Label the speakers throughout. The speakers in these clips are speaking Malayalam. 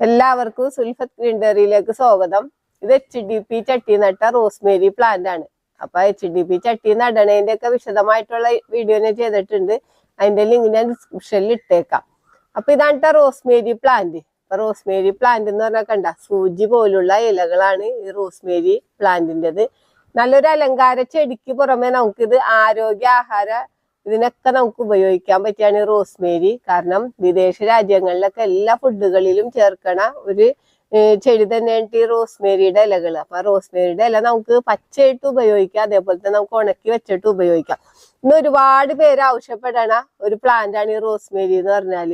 Speaker 1: എല്ലാവർക്കും സുൽഫത്ത് ഗ്രീൻഡറിയിലേക്ക് സ്വാഗതം. ഇത് എച്ച് ഡി പി ചട്ടി നട്ട റോസ്മേരി പ്ലാന്റ് ആണ്. അപ്പൊ എച്ച് ഡി പി ചട്ടി നടണേന്റെ ഒക്കെ വിശദമായിട്ടുള്ള വീഡിയോ ഞാൻ ചെയ്തിട്ടുണ്ട്. അതിന്റെ ലിങ്ക് ഞാൻ ഡിസ്ക്രിപ്ഷനിൽ ഇട്ടേക്കാം. അപ്പൊ ഇതാണ് റോസ്മേരി പ്ലാന്റ് അപ്പൊ റോസ്മേരി പ്ലാന്റ് എന്ന് പറഞ്ഞാൽ കണ്ട സൂചി പോലുള്ള ഇലകളാണ് ഈ റോസ്മേരി പ്ലാന്റിന്റെത് നല്ലൊരു അലങ്കാര ചെടിക്ക് പുറമെ നമുക്കിത് ആരോഗ്യ ആഹാര ഇതിനൊക്കെ നമുക്ക് ഉപയോഗിക്കാൻ പറ്റിയാണ് റോസ്മേരി. കാരണം വിദേശ രാജ്യങ്ങളിലൊക്കെ എല്ലാ ഫുഡുകളിലും ചേർക്കണ ഒരു ചെടി തന്നെയാണ് ഈ റോസ്മേരിയുടെ ഇലകൾ അപ്പൊ റോസ്മേരിയുടെ ഇല നമുക്ക് പച്ചയായിട്ട് ഉപയോഗിക്കാം അതേപോലെ തന്നെ നമുക്ക് ഉണക്കി വെച്ചിട്ട് ഉപയോഗിക്കാം. ഇന്ന് ഒരുപാട് പേര് ആവശ്യപ്പെടണ ഒരു പ്ലാന്റ് ആണ് ഈ റോസ്മേരി എന്ന് പറഞ്ഞാൽ.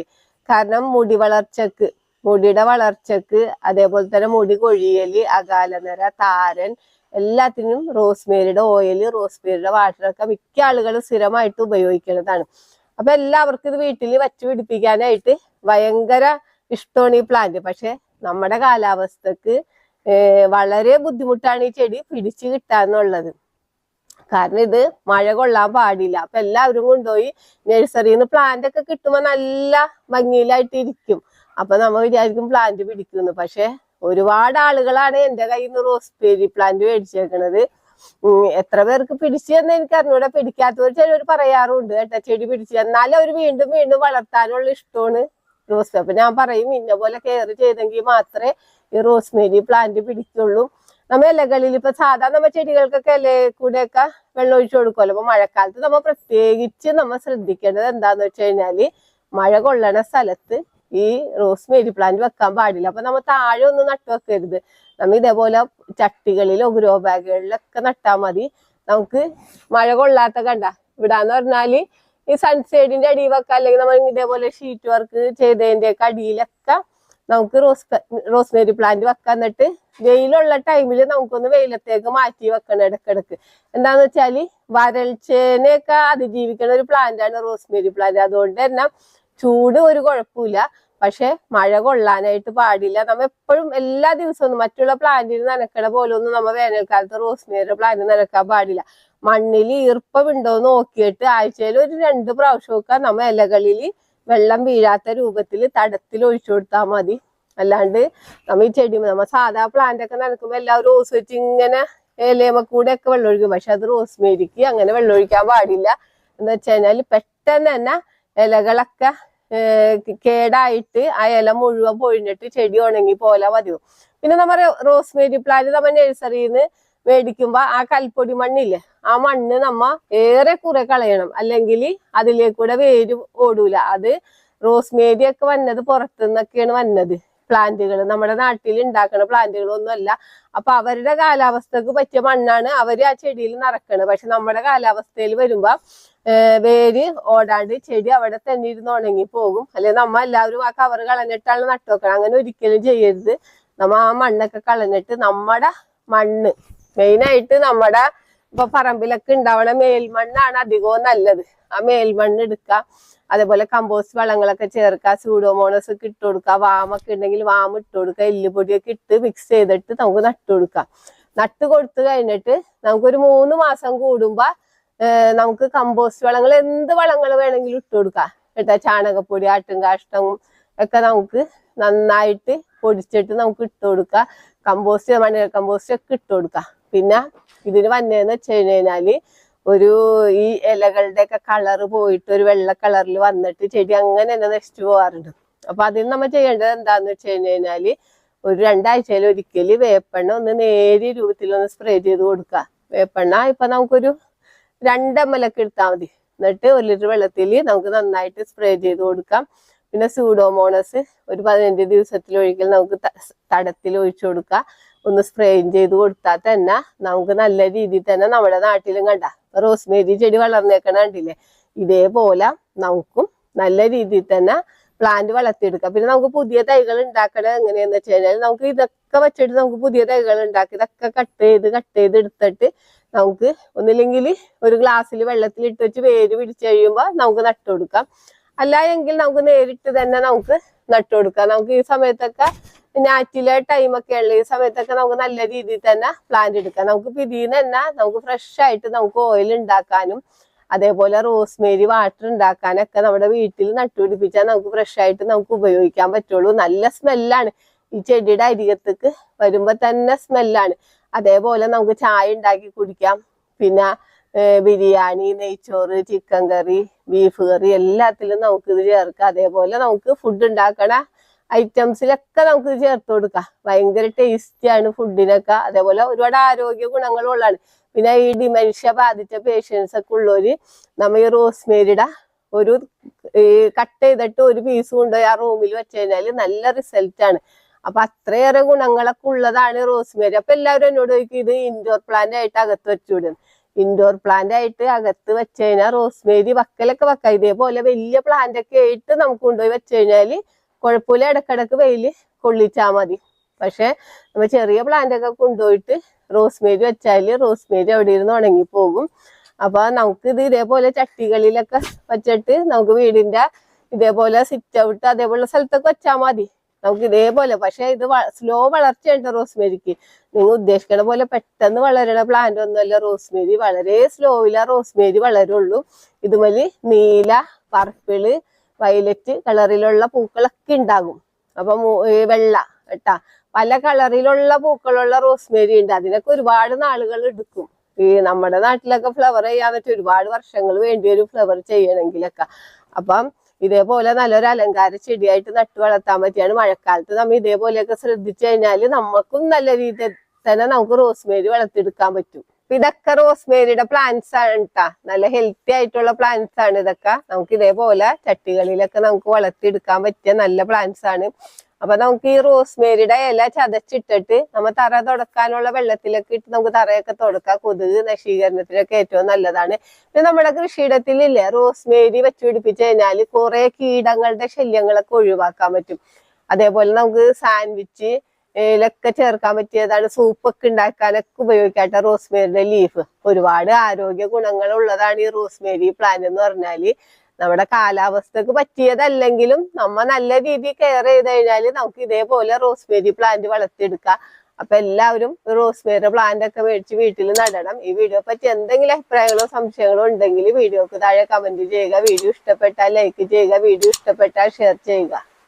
Speaker 1: കാരണം മുടി വളർച്ചക്ക് മുടിയുടെ വളർച്ചക്ക് അതേപോലെ തന്നെ മുടി കൊഴിയൽ അകാലനര താരൻ എല്ലാത്തിനും റോസ്മേരിയുടെ ഓയിൽ റോസ്മേരിയുടെ വാട്ടറൊക്കെ മിക്ക ആളുകളും സ്ഥിരമായിട്ട് ഉപയോഗിക്കുന്നതാണ്. അപ്പൊ എല്ലാവർക്കും ഇത് വീട്ടിൽ വച്ചു പിടിപ്പിക്കാനായിട്ട് ഭയങ്കര ഇഷ്ടമാണ് ഈ പ്ലാന്റ് പക്ഷെ നമ്മുടെ കാലാവസ്ഥക്ക് വളരെ ബുദ്ധിമുട്ടാണ് ഈ ചെടി പിടിച്ചു കിട്ടാന്നുള്ളത് കാരണം ഇത് മഴ കൊള്ളാൻ പാടില്ല. അപ്പൊ എല്ലാവരും കൊണ്ടുപോയി നഴ്സറിയിൽ നിന്ന് പ്ലാന്റ് ഒക്കെ കിട്ടുമ്പോ നല്ല ഭംഗിയിലായിട്ട് ഇരിക്കും. അപ്പൊ നമ്മൾ വിചാരിക്കും പ്ലാന്റ് പിടിക്കുന്നു പക്ഷെ ഒരുപാട് ആളുകളാണ് എന്റെ കയ്യിൽ നിന്ന് റോസ്പേരി പ്ലാന്റ് മേടിച്ചേക്കണത്. എത്ര പേർക്ക് പിടിച്ചെന്ന് എനിക്ക് അറിഞ്ഞൂടെ. പിടിക്കാത്തവർ ചിലർ പറയാറുണ്ട് കേട്ടോ ചെടി പിടിച്ചു. എന്നാലും അവർ വീണ്ടും വീണ്ടും വളർത്താനുള്ള ഇഷ്ടമാണ് റോസ്. അപ്പൊ ഞാൻ പറയും ഇന്ന പോലെ കെയർ ചെയ്തെങ്കിൽ മാത്രമേ ഈ റോസ്മേരി പ്ലാന്റ് പിടിക്കുള്ളൂ. നമ്മ ഇലകളിൽ ഇപ്പൊ സാധാരണ നമ്മ ചെടികൾക്കൊക്കെ ഇല കൂടെയൊക്കെ വെള്ളം ഒഴിച്ചു കൊടുക്കുമല്ലോ അപ്പൊ മഴക്കാലത്ത് നമ്മ പ്രത്യേകിച്ച് നമ്മ ശ്രദ്ധിക്കേണ്ടത് എന്താന്ന് വെച്ച് കഴിഞ്ഞാൽ മഴ കൊള്ളണ സ്ഥലത്ത് ഈ റോസ്മേരി പ്ലാന്റ് വെക്കാൻ പാടില്ല. അപ്പൊ നമ്മൾ താഴെ ഒന്നും നട്ടു വെക്കരുത്. നമ്മ ഇതേപോലെ ചട്ടികളിലോ ഗ്രോ ബാഗുകളിലൊക്കെ നട്ടാ മതി. നമുക്ക് മഴ കൊള്ളാത്ത കണ്ട. ഇവിടാന്ന് പറഞ്ഞാൽ ഈ സൺസൈഡിന്റെ അടിയിൽ വെക്കാം അല്ലെങ്കിൽ നമ്മൾ ഇതേപോലെ ഷീറ്റ് വർക്ക് ചെയ്തതിന്റെ ഒക്കെ അടിയിലൊക്കെ നമുക്ക് റോസ് റോസ്മേരി പ്ലാന്റ് വെക്കാൻ എന്നിട്ട് വെയിലുള്ള ടൈമിൽ നമുക്കൊന്ന് വെയിലത്തേക്ക് മാറ്റി വെക്കണം ഇടക്കിടക്ക് എന്താന്ന് വെച്ചാൽ വരൾച്ചേനെയൊക്കെ അതിജീവിക്കുന്ന ഒരു പ്ലാന്റ് ആണ് റോസ്മേരി പ്ലാന്റ്. അതുകൊണ്ട് തന്നെ ചൂട് ഒരു കുഴപ്പമില്ല. പക്ഷെ മഴ കൊള്ളാനായിട്ട് പാടില്ല. നമ്മ എപ്പോഴും എല്ലാ ദിവസവും മറ്റുള്ള പ്ലാന്റിന് നനക്കണ പോലെ ഒന്നും നമ്മ വേനൽക്കാലത്ത് റോസ്മേരിയുടെ പ്ലാന്റ് നനക്കാൻ പാടില്ല. മണ്ണിൽ ഈർപ്പമുണ്ടോ എന്ന് നോക്കിയിട്ട് ആഴ്ചയിൽ ഒരു രണ്ട് പ്രാവശ്യമൊക്കെ നമ്മ ഇലകളിൽ വെള്ളം വീഴാത്ത രൂപത്തിൽ തടത്തിൽ ഒഴിച്ചു കൊടുത്താൽ മതി. അല്ലാണ്ട് നമ്മ ഈ ചെടി നമ്മ സാധാ പ്ലാന്റ് ഒക്കെ നനക്കുമ്പോ എല്ലാവരും റോസ് വെച്ച് ഇങ്ങനെ ഇലയമ കൂടെ ഒക്കെ വെള്ളം ഒഴിക്കും പക്ഷെ അത് റോസ്മേരിക്ക് അങ്ങനെ വെള്ളം ഒഴിക്കാൻ പാടില്ല. എന്ന് വെച്ച് കഴിഞ്ഞാൽ പെട്ടെന്ന് തന്നെ ഇലകളൊക്കെ കേടായിട്ട് ആ ഇല മുഴുവൻ പൊഴിഞ്ഞിട്ട് ചെടി ഉണങ്ങി പോലെ പതിവ് പിന്നെ നമ്മ റോസ്മേരി പ്ലാന്റ് നമ്മ നഴ്സറിയിൽ നിന്ന് മേടിക്കുമ്പോ ആ കൽപ്പൊടി മണ്ണില്ലേ ആ മണ്ണ് നമ്മ ഏറെ കുറെ കളയണം. അല്ലെങ്കിൽ അതിലേക്കൂടെ വേര് ഓടൂല. അത് റോസ്മേരി ഒക്കെ വന്നത് പുറത്തുനിന്നൊക്കെയാണ് വന്നത്. പ്ലാന്റുകൾ നമ്മുടെ നാട്ടിൽ ഉണ്ടാക്കുന്ന പ്ലാന്റുകളൊന്നും അല്ല അപ്പൊ അവരുടെ കാലാവസ്ഥക്ക് പറ്റിയ മണ്ണാണ് അവർ ആ ചെടിയിൽ നിറക്കണത് പക്ഷെ നമ്മുടെ കാലാവസ്ഥയിൽ വരുമ്പോ വേര് ഓടാണ്ട് ചെടി അവിടെ തന്നെ ഇരുന്ന് ഉണങ്ങി പോകും. അല്ലെ നമ്മ എല്ലാവരും ആ കവർ കളഞ്ഞിട്ടാണ് നട്ടുവെക്കണം അങ്ങനെ ഒരിക്കലും ചെയ്യരുത്. നമ്മ ആ മണ്ണൊക്കെ കളഞ്ഞിട്ട് നമ്മുടെ മണ്ണ് മെയിനായിട്ട് നമ്മുടെ ഇപ്പൊ പറമ്പിലൊക്കെ ഉണ്ടാവണ മേൽമണ്ണാണ് അധികവും നല്ലത്. ആ മേൽമണ്ണ് എടുക്കുക അതേപോലെ കമ്പോസ്റ്റ് വളങ്ങളൊക്കെ ചേർക്കുക സൂഡോമോണസ് ഒക്കെ ഇട്ട് കൊടുക്കുക വാമൊക്കെ ഉണ്ടെങ്കിൽ വാമ ഇട്ട് കൊടുക്കുക എല്ലുപൊടിയൊക്കെ ഇട്ട് മിക്സ് ചെയ്തിട്ട് നമുക്ക് നട്ടു കൊടുക്കുക. നട്ട് കൊടുത്തു കഴിഞ്ഞിട്ട് നമുക്കൊരു മൂന്ന് മാസം കൂടുമ്പോ നമുക്ക് കമ്പോസ്റ്റ് വളങ്ങൾ എന്ത് വളങ്ങൾ വേണമെങ്കിലും ഇട്ട് കൊടുക്കാം കേട്ടോ ചാണകപ്പൊടി ആട്ടും കാഷ്ടം ഒക്കെ നമുക്ക് നന്നായിട്ട് പൊടിച്ചിട്ട് നമുക്ക് ഇട്ട് കൊടുക്കുക. കമ്പോസ്റ്റ് മണ്ണിര കമ്പോസ്റ്റ് ഒക്കെ ഇട്ട് കൊടുക്കുക. പിന്നെ ഇതിന് വന്നതെന്ന് വെച്ച് കഴിഞ്ഞാൽ ഒരു ഈ ഇലകളുടെ ഒക്കെ കളറ് പോയിട്ട് ഒരു വെള്ള കളറിൽ വന്നിട്ട് ചെടി അങ്ങനെ തന്നെ നശിച്ചു പോകാറുണ്ട് അപ്പൊ അതിന് നമ്മൾ ചെയ്യേണ്ടത് എന്താന്ന് വെച്ച് കഴിഞ്ഞാൽ ഒരു രണ്ടാഴ്ചയിൽ ഒരിക്കൽ വേപ്പെണ്ണ ഒന്ന് നേരിയ രൂപത്തിൽ ഒന്ന് സ്പ്രേ ചെയ്ത് കൊടുക്കുക. വേപ്പെണ്ണ ഇപ്പൊ നമുക്കൊരു രണ്ടമ്മലൊക്കെ എടുത്താൽ മതി. എന്നിട്ട് ഒരു ലിറ്റർ വെള്ളത്തിൽ നമുക്ക് നന്നായിട്ട് സ്പ്രേ ചെയ്ത് കൊടുക്കാം. പിന്നെ സൂഡോമോണസ് ഒരു പതിനഞ്ച് ദിവസത്തിൽ ഒഴിക്കൽ നമുക്ക് തടത്തിൽ ഒഴിച്ചു കൊടുക്കാം ഒന്ന് സ്പ്രേ ചെയ്ത് കൊടുത്താൽ തന്നെ നമുക്ക് നല്ല രീതിയിൽ തന്നെ നമ്മുടെ നാട്ടിലും കണ്ട. റോസ്മേരി ചെടി വളർന്നേക്കണ കണ്ടില്ലേ? ഇതേപോലെ നമുക്കും നല്ല രീതിയിൽ തന്നെ പ്ലാന്റ് വളർത്തിയെടുക്കാം. പിന്നെ നമുക്ക് പുതിയ തൈകൾ ഉണ്ടാക്കണത് എങ്ങനെയാന്ന് വെച്ച് കഴിഞ്ഞാൽ നമുക്ക് ഇതൊക്കെ വെച്ചിട്ട് നമുക്ക് പുതിയ തൈകൾ ഉണ്ടാക്കി ഇതൊക്കെ കട്ട് ചെയ്ത് കട്ട് ചെയ്ത് എടുത്തിട്ട് നമുക്ക് ഒന്നില്ലെങ്കിൽ ഒരു ഗ്ലാസ്സിൽ വെള്ളത്തിൽ ഇട്ട് വെച്ച് വേര് പിടിച്ചു കഴിയുമ്പോൾ നമുക്ക് നട്ടു കൊടുക്കാം. അല്ല എങ്കിൽ നമുക്ക് നേരിട്ട് തന്നെ നമുക്ക് നട്ടു കൊടുക്കാം. നമുക്ക് ഈ സമയത്തൊക്കെ നാറ്റിലെ ടൈമൊക്കെ ഉള്ള ഈ സമയത്തൊക്കെ നമുക്ക് നല്ല രീതിയിൽ തന്നെ പ്ലാന്റ് എടുക്കാം. നമുക്ക് പിരിയുന്ന തന്നെ നമുക്ക് ഫ്രഷ് ആയിട്ട് നമുക്ക് ഓയിൽ ഉണ്ടാക്കാനും അതേപോലെ റോസ്മേരി വാട്ടർ ഉണ്ടാക്കാനൊക്കെ നമ്മുടെ വീട്ടിൽ നട്ടുപിടിപ്പിച്ചാൽ നമുക്ക് ഫ്രഷ് ആയിട്ട് നമുക്ക് ഉപയോഗിക്കാൻ പറ്റുള്ളൂ. നല്ല സ്മെല്ലാണ് ഈ ചെടിയുടെ അരികത്തേക്ക് വരുമ്പോ തന്നെ സ്മെല്ലാണ് അതേപോലെ നമുക്ക് ചായ ഉണ്ടാക്കി കുടിക്കാം. പിന്നെ ബിരിയാണി നെയ്ച്ചോറ് ചിക്കൻ കറി ബീഫ് കറി എല്ലാത്തിലും ഇത് ചേർക്കാം. അതേപോലെ നമുക്ക് ഫുഡ് ഉണ്ടാക്കണ ഐറ്റംസിലൊക്കെ നമുക്ക് ചേർത്ത് കൊടുക്കാം. ഭയങ്കര ടേസ്റ്റിയാണ് ഫുഡിനൊക്കെ അതേപോലെ ഒരുപാട് ആരോഗ്യ ഗുണങ്ങളുള്ളതാണ് പിന്നെ ഈ ഡിമെൻഷ്യ ബാധിച്ച പേഷ്യൻസ് ഒക്കെ ഉള്ളവര് നമ്മ ഈ റോസ്മേരിയുടെ ഒരു കട്ട് ചെയ്തിട്ട് ഒരു പീസ് കൊണ്ടുപോയി ആ റൂമിൽ വെച്ച് കഴിഞ്ഞാൽ നല്ല റിസൾട്ട് ആണ്. അപ്പൊ അത്രയേറെ ഗുണങ്ങളൊക്കെ ഉള്ളതാണ് റോസ്മേരി അപ്പൊ എല്ലാവരും എന്നോട് ചോദിക്കും ഇത് ഇൻഡോർ പ്ലാന്റ് ആയിട്ട് അകത്ത് വെച്ചുവിടും ഇൻഡോർ പ്ലാന്റ് ആയിട്ട് അകത്ത് വെച്ച് കഴിഞ്ഞാൽ റോസ്മേരി വക്കലൊക്കെ വെക്കാം. ഇതേപോലെ വലിയ പ്ലാന്റ് ഒക്കെ ആയിട്ട് നമുക്ക് കൊണ്ടുപോയി വെച്ച് കുഴപ്പമില്ല ഇടക്കിടക്ക് വെയിൽ കൊള്ളിച്ചാൽ മതി. പക്ഷെ നമ്മൾ ചെറിയ പ്ലാന്റൊക്കെ കൊണ്ടുപോയിട്ട് റോസ്മേരി വെച്ചാൽ റോസ്മേരി അവിടെ ഇരുന്ന് ഉണങ്ങി പോകും അപ്പൊ നമുക്ക് ഇത് ഇതേപോലെ ചട്ടികളിലൊക്കെ വെച്ചിട്ട് നമുക്ക് വീടിന്റെ ഇതേപോലെ സിറ്റ് ഔട്ട് അതേപോലെ സ്ഥലത്തൊക്കെ വെച്ചാൽ മതി. നമുക്ക് ഇതേപോലെ പക്ഷെ ഇത് സ്ലോ വളർച്ചയുണ്ട് റോസ്മേരിക്ക് നിങ്ങൾ ഉദ്ദേശിക്കണ പോലെ പെട്ടെന്ന് വളരണ പ്ലാന്റ് ഒന്നുമല്ല റോസ്മേരി വളരെ സ്ലോയിലാ റോസ്മേരി വളരുള്ളൂ. ഇതുമൽ നീല പർപ്പിൾ വയലറ്റ് കളറിലുള്ള പൂക്കളൊക്കെ ഉണ്ടാകും. അപ്പൊ വെള്ള കേട്ടാ പല കളറിലുള്ള പൂക്കളുള്ള റോസ്മേരി ഉണ്ട്. അതിനൊക്കെ ഒരുപാട് നാളുകൾ എടുക്കും. ഈ നമ്മുടെ നാട്ടിലൊക്കെ ഫ്ലവർ ചെയ്യാൻ പറ്റും ഒരുപാട് വർഷങ്ങൾ വേണ്ടി ഒരു ഫ്ലവർ ചെയ്യണമെങ്കിലൊക്കെ. അപ്പം ഇതേപോലെ നല്ലൊരു അലങ്കാര ചെടിയായിട്ട് നട്ടു വളർത്താൻ പറ്റിയാണ്. മഴക്കാലത്ത് നമ്മൾ ഇതേപോലെയൊക്കെ ശ്രദ്ധിച്ചു കഴിഞ്ഞാൽ നമുക്കും നല്ല രീതിയിൽ തന്നെ നമുക്ക് റോസ്മേരി വളർത്തിയെടുക്കാൻ പറ്റും. ഇതൊക്കെ റോസ്മേരിയുടെ പ്ലാന്റ്സ് ആണ് കേട്ടാ നല്ല ഹെൽത്തി ആയിട്ടുള്ള പ്ലാന്റ്സ് ആണ് ഇതൊക്കെ. നമുക്ക് ഇതേപോലെ ചട്ടികളിലൊക്കെ നമുക്ക് വളർത്തിയെടുക്കാൻ പറ്റിയ നല്ല പ്ലാന്റ്സ് ആണ്. അപ്പൊ നമുക്ക് ഈ റോസ്മേരിയുടെ ഇല ചതച്ചിട്ടിട്ട് നമ്മ തറ തുടക്കാനുള്ള വെള്ളത്തിലൊക്കെ ഇട്ട് നമുക്ക് തറയൊക്കെ തുടക്കാം. കൊതുക് നശീകരണത്തിനൊക്കെ ഏറ്റവും നല്ലതാണ്. പിന്നെ നമ്മുടെ കൃഷിയിടത്തിലില്ലേ റോസ്മേരി വെച്ച് പിടിപ്പിച്ചു കഴിഞ്ഞാൽ കുറെ കീടങ്ങളുടെ ശല്യങ്ങളൊക്കെ ഒഴിവാക്കാൻ പറ്റും. അതേപോലെ നമുക്ക് സാൻഡ്വിച്ച് ിലൊക്കെ ചേർക്കാൻ പറ്റിയതാണ്. സൂപ്പൊക്കെ ഉണ്ടാക്കാനൊക്കെ ഉപയോഗിക്കാട്ട റോസ്മേരിയുടെ ലീഫ്. ഒരുപാട് ആരോഗ്യ ഗുണങ്ങൾ ഉള്ളതാണ് ഈ റോസ്മേരി പ്ലാന്റ് എന്ന് പറഞ്ഞാൽ. നമ്മുടെ കാലാവസ്ഥക്ക് പറ്റിയതല്ലെങ്കിലും നമ്മ നല്ല രീതിയിൽ കെയർ ചെയ്ത് കഴിഞ്ഞാൽ നമുക്ക് ഇതേപോലെ റോസ്മേരി പ്ലാന്റ് വളർത്തിയെടുക്കാം. അപ്പൊ എല്ലാവരും റോസ്മേരി പ്ലാന്റ് ഒക്കെ മേടിച്ച് വീട്ടിൽ നടണം. ഈ വീഡിയോ പറ്റി എന്തെങ്കിലും അഭിപ്രായങ്ങളോ സംശയങ്ങളോ ഉണ്ടെങ്കിൽ വീഡിയോക്ക് താഴെ കമന്റ് ചെയ്യുക. വീഡിയോ ഇഷ്ടപ്പെട്ടാൽ ലൈക്ക് ചെയ്യുക. വീഡിയോ ഇഷ്ടപ്പെട്ടാൽ ഷെയർ ചെയ്യുക.